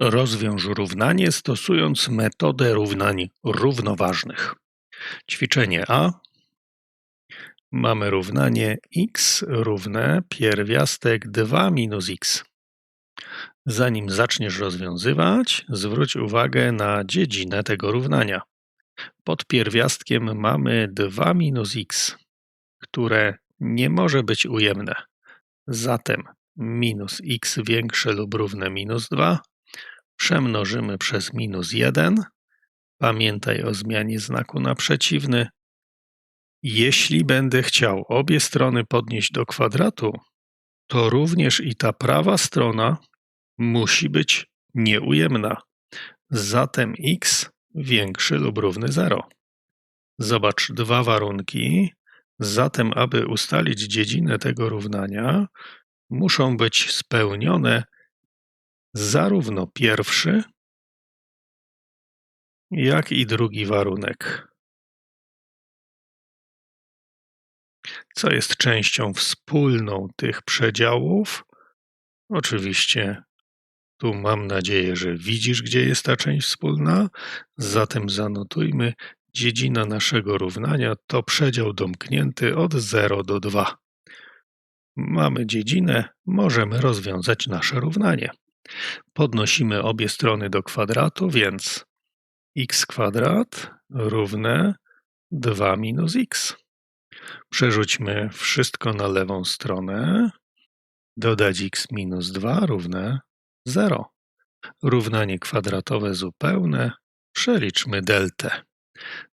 Rozwiąż równanie stosując metodę równań równoważnych. Ćwiczenie A. Mamy równanie x równe pierwiastek 2 minus x. Zanim zaczniesz rozwiązywać, zwróć uwagę na dziedzinę tego równania. Pod pierwiastkiem mamy 2 minus x, które nie może być ujemne. Zatem minus x większe lub równe minus 2 przemnożymy przez minus 1. Pamiętaj o zmianie znaku na przeciwny. Jeśli będę chciał obie strony podnieść do kwadratu, to również i ta prawa strona musi być nieujemna. Zatem x większy lub równy 0. Zobacz dwa warunki. Zatem, aby ustalić dziedzinę tego równania, muszą być spełnione zarówno pierwszy, jak i drugi warunek. Co jest częścią wspólną tych przedziałów? Oczywiście tu mam nadzieję, że widzisz, gdzie jest ta część wspólna. Zatem zanotujmy, dziedzina naszego równania to przedział domknięty od 0 do 2. Mamy dziedzinę, możemy rozwiązać nasze równanie. Podnosimy obie strony do kwadratu, więc x kwadrat równe 2 minus x. Przerzućmy wszystko na lewą stronę. Dodać x minus 2 równe 0. Równanie kwadratowe zupełne. Przeliczmy deltę.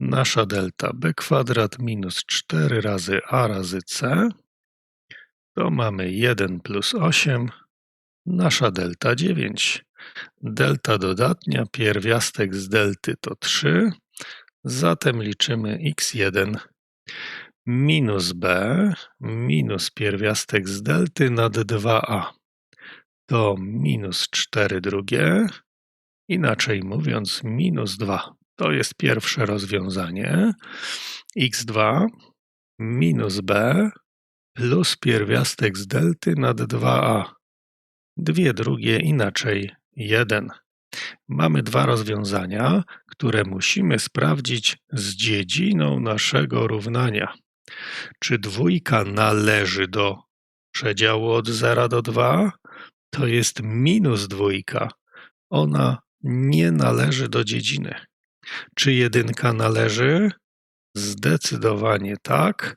Nasza delta b kwadrat minus 4 razy a razy c to mamy 1 plus 8 Nasza delta 9. Delta dodatnia, pierwiastek z delty to 3, zatem liczymy x1 minus b minus pierwiastek z delty nad 2a. To minus 4 drugie, inaczej mówiąc minus 2. To jest pierwsze rozwiązanie. x2 minus b plus pierwiastek z delty nad 2a dwie drugie inaczej jeden. Mamy dwa rozwiązania, które musimy sprawdzić z dziedziną naszego równania. Czy dwójka należy do przedziału od 0 do 2? To jest minus dwójka. Ona nie należy do dziedziny. Czy jedynka należy? Zdecydowanie tak.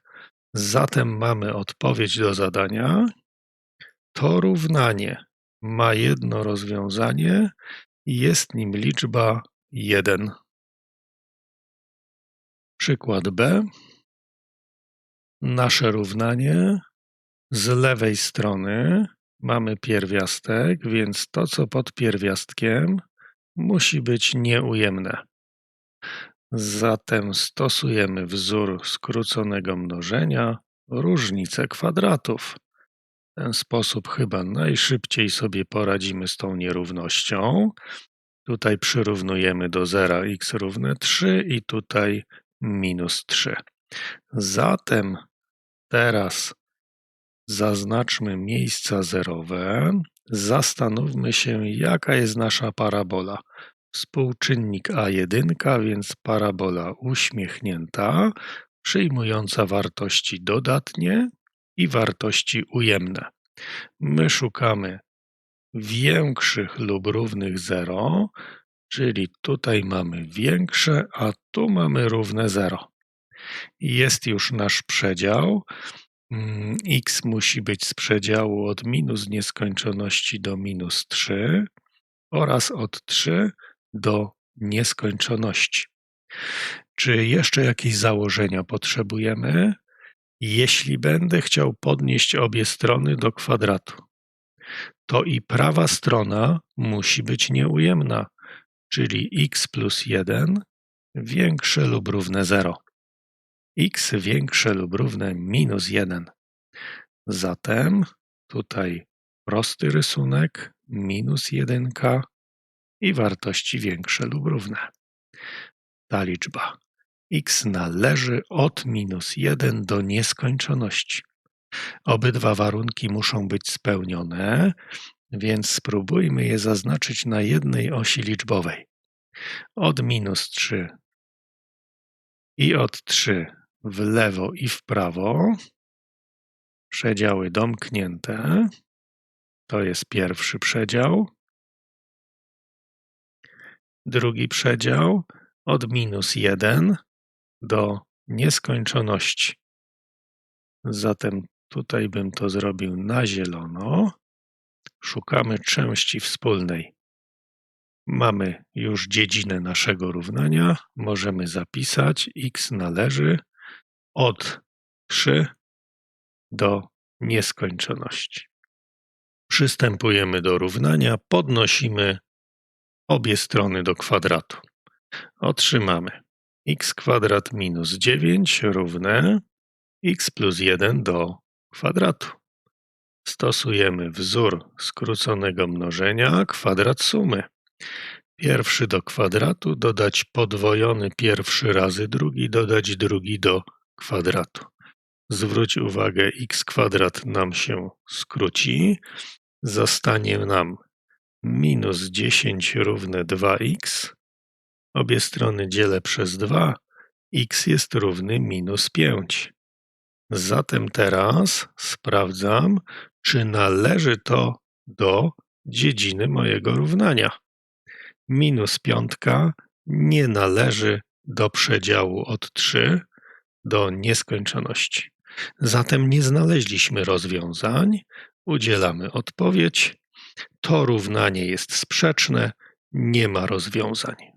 Zatem mamy odpowiedź do zadania. To równanie ma jedno rozwiązanie i jest nim liczba 1. Przykład B. Nasze równanie z lewej strony mamy pierwiastek, więc to, co pod pierwiastkiem, musi być nieujemne. Zatem stosujemy wzór skróconego mnożenia różnicę kwadratów ten sposób chyba najszybciej sobie poradzimy z tą nierównością. Tutaj przyrównujemy do zera x równe 3 i tutaj minus 3. Zatem teraz zaznaczmy miejsca zerowe. Zastanówmy się, jaka jest nasza parabola. Współczynnik a1, więc parabola uśmiechnięta, przyjmująca wartości dodatnie i wartości ujemne. My szukamy większych lub równych 0, czyli tutaj mamy większe, a tu mamy równe 0. Jest już nasz przedział. Mm, x musi być z przedziału od minus nieskończoności do minus 3 oraz od 3 do nieskończoności. Czy jeszcze jakieś założenia potrzebujemy? Jeśli będę chciał podnieść obie strony do kwadratu, to i prawa strona musi być nieujemna, czyli x plus 1 większe lub równe 0. x większe lub równe minus 1. Zatem tutaj prosty rysunek, minus 1 i wartości większe lub równe. Ta liczba x należy od minus 1 do nieskończoności. Obydwa warunki muszą być spełnione. więc spróbujmy je zaznaczyć na jednej osi liczbowej. Od minus 3 i od 3 w lewo i w prawo. Przedziały domknięte. To jest pierwszy przedział. Drugi przedział od minus 1 do nieskończoności. Zatem tutaj bym to zrobił na zielono. Szukamy części wspólnej. Mamy już dziedzinę naszego równania. Możemy zapisać x należy od 3 do nieskończoności. Przystępujemy do równania, podnosimy obie strony do kwadratu. Otrzymamy x kwadrat minus 9 równe x plus 1 do kwadratu. Stosujemy wzór skróconego mnożenia, kwadrat sumy. Pierwszy do kwadratu dodać podwojony pierwszy razy drugi, dodać drugi do kwadratu. Zwróć uwagę, x kwadrat nam się skróci. Zostanie nam minus 10 równe 2x. Obie strony dzielę przez 2. x jest równy minus 5. Zatem teraz sprawdzam, czy należy to do dziedziny mojego równania. Minus piątka nie należy do przedziału od 3 do nieskończoności. Zatem nie znaleźliśmy rozwiązań. Udzielamy odpowiedź. To równanie jest sprzeczne, nie ma rozwiązań.